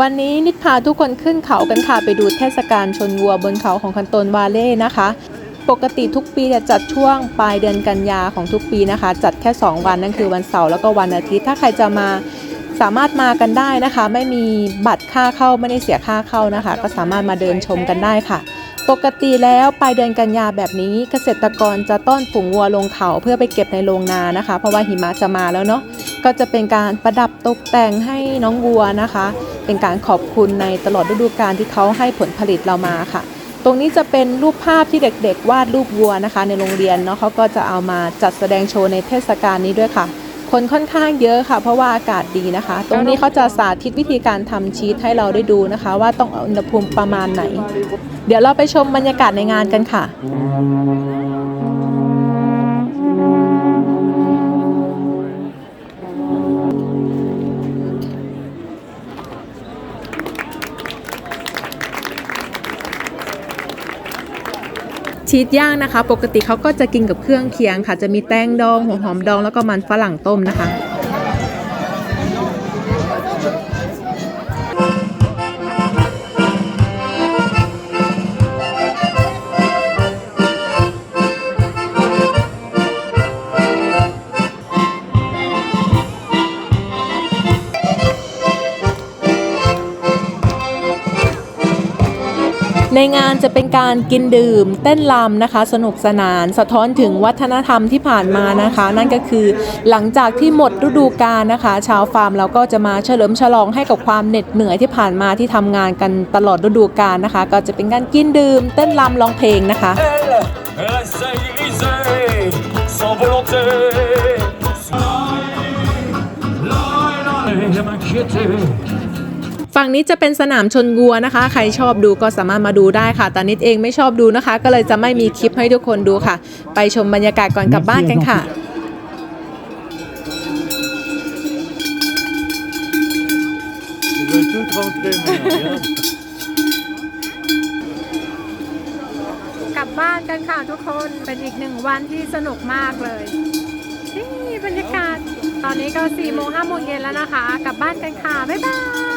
วันนี้นิดพาทุกคนขึ้นเขากันค่ะไปดูเทศกาลชนวัวบนเขาของคันโตนวาเล่นะคะ ปกติทุกปีจะจัดช่วงปลายเดือนกันยาของทุกปีนะคะ จัดแค่ 2 วันนั่นคือวันเสาร์แล้วก็วันอาทิตย์ ถ้าใครจะมาสามารถมากันได้นะคะ ไม่มีบัตรค่าเข้าไม่ได้เสียค่าเข้านะคะ ก็สามารถมาเดินชมกันได้ค่ะ ปกติแล้วปลายเดือนกันยาแบบนี้เกษตรกรจะต้อนฝูงวัวลงเขาเพื่อไปเก็บในโรงนานะคะ เพราะว่าหิมะจะมาแล้วเนาะก็จะเป็นการประดับตกแต่งให้น้องวัวนะคะ เป็นการขอบคุณในตลอดฤดูกาลที่เขาให้ผลผลิตเรามาค่ะ ตรงนี้จะเป็นรูปภาพที่เด็กๆ วาดรูปวัวนะคะ ในโรงเรียนเนาะเขาก็จะเอามาจัดแสดงโชว์ในเทศกาลนี้ด้วยค่ะ คนค่อนข้างเยอะค่ะ เพราะว่าอากาศดีนะคะ ตรงนี้เขาจะสาธิตวิธีการทำชีสให้เราได้ดูนะคะ ว่าต้องอุณหภูมิประมาณไหน เดี๋ยวเราไปชมบรรยากาศในงานกันค่ะ ชีสย่างนะคะ ปกติเขาก็จะกินกับเครื่องเคียงค่ะ จะมีแตงดองหัวหอมดองแล้วก็มันฝรั่งต้มนะคะ ในงานจะเป็นการกินดื่ม เต้นรำนะคะ สนุกสนานสะท้อนถึงวัฒนธรรมที่ผ่านมานะคะ นั่นก็คือหลังจากที่หมดฤดูกาลนะคะ ชาวฟาร์มเราก็จะมาเฉลิมฉลองให้กับความเหน็ดเหนื่อยที่ผ่านมาที่ทำงานกันตลอดฤดูกาลนะคะ ก็จะเป็นการกินดื่ม เต้นรำร้องเพลงนะคะ sans volonté. Elle m'inquiétait. ฝั่งนี้จะเป็นสนามชนวัวนะคะ ใครชอบดูก็สามารถมาดูได้ค่ะ แต่นิดเองไม่ชอบดูนะคะ ก็เลยจะไม่มีคลิปให้ทุกคนดูค่ะ ไปชมบรรยากาศก่อนกลับบ้านกันค่ะกลับบ้านกันค่ะทุกคนเป็นอีกหนึ่งวันที่สนุกมากเลยนี่บรรยากาศ ตอนนี้ก็4ี่โมงห้าโมงเย็นแล้วนะคะ กลับบ้านกันค่ะ บ๊ายบาย